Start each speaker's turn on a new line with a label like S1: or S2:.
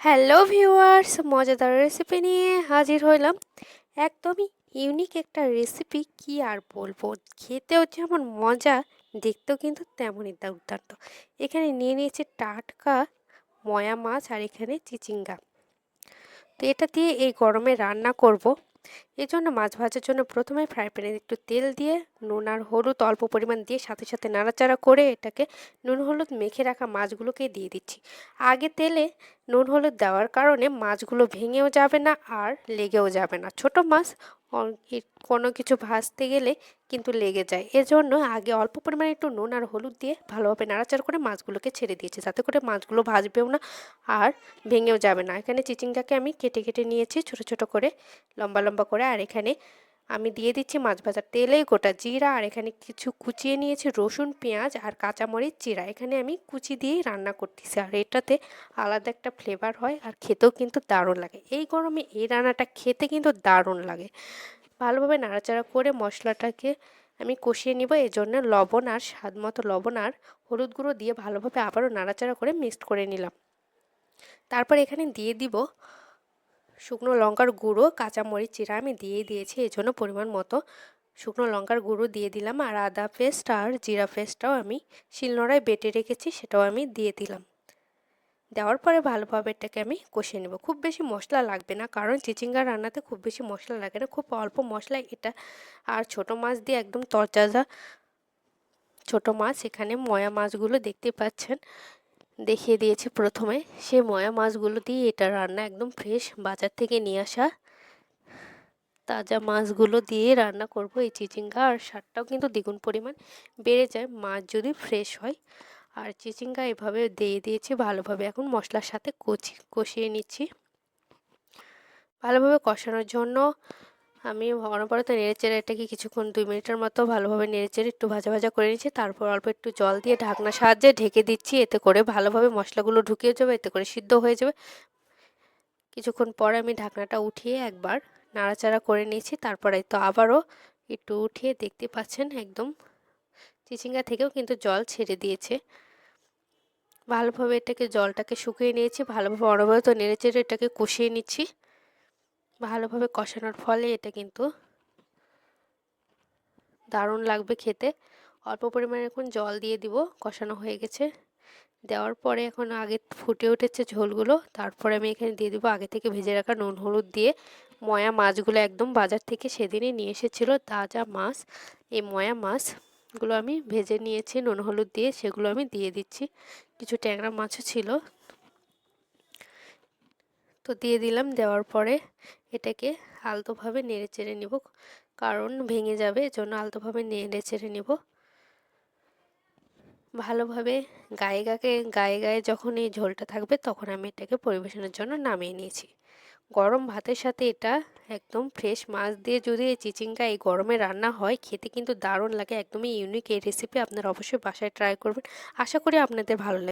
S1: Hello viewers মজাদার recipe নিয়ে হাজির হইলাম। একদমই ইউনিক একটা রেসিপি কি আর বলব? খেতেও যেমন মজা, দেখতেও কিন্তু তেমনই দুর্দান্ত। এখানে নিয়ে নিয়েছে টাটকা ময়া মাছ আর এখানে চিচিঙ্গা। তো এটা দিয়ে এই গরমে রান্না করব। জন্য মাছ ভাজার জন্য প্রথমে ফ্রাই প্যানে একটু তেল দিয়ে নুন আর হলুদ অল্প পরিমাণ দিয়ে সাথে সাথে নাড়াচাড়া করে এটাকে নুন হলুদ মেখে রাখা মাছগুলোকে দিয়ে দিচ্ছি। আগে তেলে নুন হলুদ দেওয়ার কারণে মাছগুলো ভেঙেও যাবে না আর লেগেও যাবে না। ছোট মাছ কোনো কিছু ভাজতে গেলে কিন্তু লেগে যায়। এজন্য আগে অল্প পরিমাণে একটু নুন আর হলুদ দিয়ে ভালোভাবে নাড়াচাড়া করে মাছগুলোকে ছেড়ে দিয়েছি। যাতে করে মাছগুলো ভাজবেও না আর ভেঙেও যাবে না। এখানে চিচিংটাকে আমি কেটে কেটে নিয়েছি ছোট ছোট করে লম্বা লম্বা করে। আর এখানে আমি দিয়ে দিচ্ছি মাছ ভাজার তেলে গোটা জিরা। আর এখানে কিছু কুচিয়ে নিয়েছি রসুন, পেঁয়াজ আর কাঁচামরিচ জিরা। এখানে আমি কুচি দিয়েই রান্না করতেছি আর এটাতে আলাদা একটা ফ্লেভার হয় আর খেতেও কিন্তু দারুণ লাগে। এই গরমে এই রান্নাটা খেতে কিন্তু দারুণ লাগে। ভালোভাবে নাড়াচাড়া করে মশলাটাকে আমি কষিয়ে নিব। এই জন্য লবণ আর স্বাদ মতো লবণ আর হলুদ গুঁড়ো দিয়ে ভালোভাবে আবারও নাড়াচাড়া করে মিক্সড করে নিলাম। তারপর এখানে দিয়ে দিব শুকনো লঙ্কার গুঁড়ো, কাঁচামরিচ চিরা আমি দিয়ে দিয়েছি, এই জন্য পরিমাণ মতো। শুকনো লঙ্কার গুঁড়ো দিয়ে দিলাম আর আদা পেস্ট আর জিরা পেস্টটাও আমি শিলনোড়ায় বেটে রেখেছি, সেটাও আমি দিয়ে দিলাম। দেওয়ার পরে ভালোভাবে এটাকে আমি কষিয়ে নেব। খুব বেশি মশলা লাগবে না, কারণ চিচিঙ্গা রান্নাতে খুব বেশি মশলা লাগে না, খুব অল্প মশলা এটা আর ছোট মাছ দিয়ে একদম তরতাজা ছোট মাছ, এখানে ময়া মাছগুলো দেখতে পাচ্ছেন। দেখিয়ে দিয়েছি প্রথমে। সেই ময়া মাছগুলো দিয়ে এটা রান্না একদম ফ্রেশ বাজার থেকে নিয়ে আসা তাজা মাছগুলো দিয়ে রান্না করব এই চিচিঙ্গা। আর স্বাদটাও কিন্তু দ্বিগুণ পরিমাণ বেড়ে যায়, মাছ যদি ফ্রেশ হয়। আর চিচিঙ্গা এভাবে দিয়ে দিয়েছি ভালোভাবে। এখন মশলার সাথে কচি কষিয়ে নিচ্ছি। ভালোভাবে কষানোর জন্য আমি অনবরত নেড়েচেড়ে এটাকে কিছুক্ষণ দুই মিনিটের মতো ভালোভাবে নেড়েচেড়ে একটু ভাজা ভাজা করে নিচ্ছি তারপর অল্প একটু জল দিয়ে ঢাকনা সাহায্যে ঢেকে দিচ্ছি, এতে করে ভালোভাবে মশলাগুলো ঢুকিয়ে যাবে, এতে করে সিদ্ধ হয়ে যাবে। কিছুক্ষণ পরে আমি ঢাকনাটা উঠিয়ে একবার নাড়াচাড়া করে নিয়েছি, তারপরে তো আবারও একটু উঠিয়ে দেখতে পাচ্ছেন একদম চিচিঙ্গা থেকেও কিন্তু জল ছেড়ে দিয়েছে। ভালোভাবে এটাকে জলটাকে শুকিয়ে নিয়েছি, ভালোভাবে অনবরত নেড়েচেড়ে এটাকে কষিয়ে নিচ্ছি। ভালোভাবে কষানোর ফলে এটা কিন্তু দারুণ লাগবে খেতে। অল্প পরিমাণে এখন জল দিয়ে দিব, কষানো হয়ে গেছে। দেওয়ার পরে এখন আগে ফুটে উঠেছে ঝোলগুলো, তারপরে আমি এখানে দিয়ে দিব আগে থেকে ভেজে রাখা নুন হলুদ দিয়ে। ময়া মাছগুলো একদম বাজার থেকে সেদিনই নিয়ে এসেছিল, তাজা মাছ। এই ময়া মাছগুলো আমি ভেজে নিয়েছি, নুন হলুদ দিয়ে সেগুলো আমি দিয়ে দিচ্ছি। কিছু ট্যাংরা মাছও ছিল। তো দিয়ে দিলাম। দেওয়ার পরে এটাকে আলতোভাবে নেড়ে চেড়ে নেব। কারণ ভেঙে যাবে, এজন্য আলতোভাবে নেড়ে চেড়ে নেব। ভালোভাবে গায়ে গাকে গায়ে গায়ে যখন এই ঝোলটা থাকবে, তখন আমি এটাকে পরিবেশনের জন্য নামিয়ে নিয়েছি। গরম ভাতের সাথে এটা একদম ফ্রেশ মাছ দিয়ে যদি এই চিচিঙ্গা এই গরমে রান্না হয়, খেতে কিন্তু দারুণ লাগে। একদমই ইউনিক এই রেসিপি আপনারা অবশ্যই বাসায় ট্রাই করবেন। আশা করি আপনাদের ভালো লাগে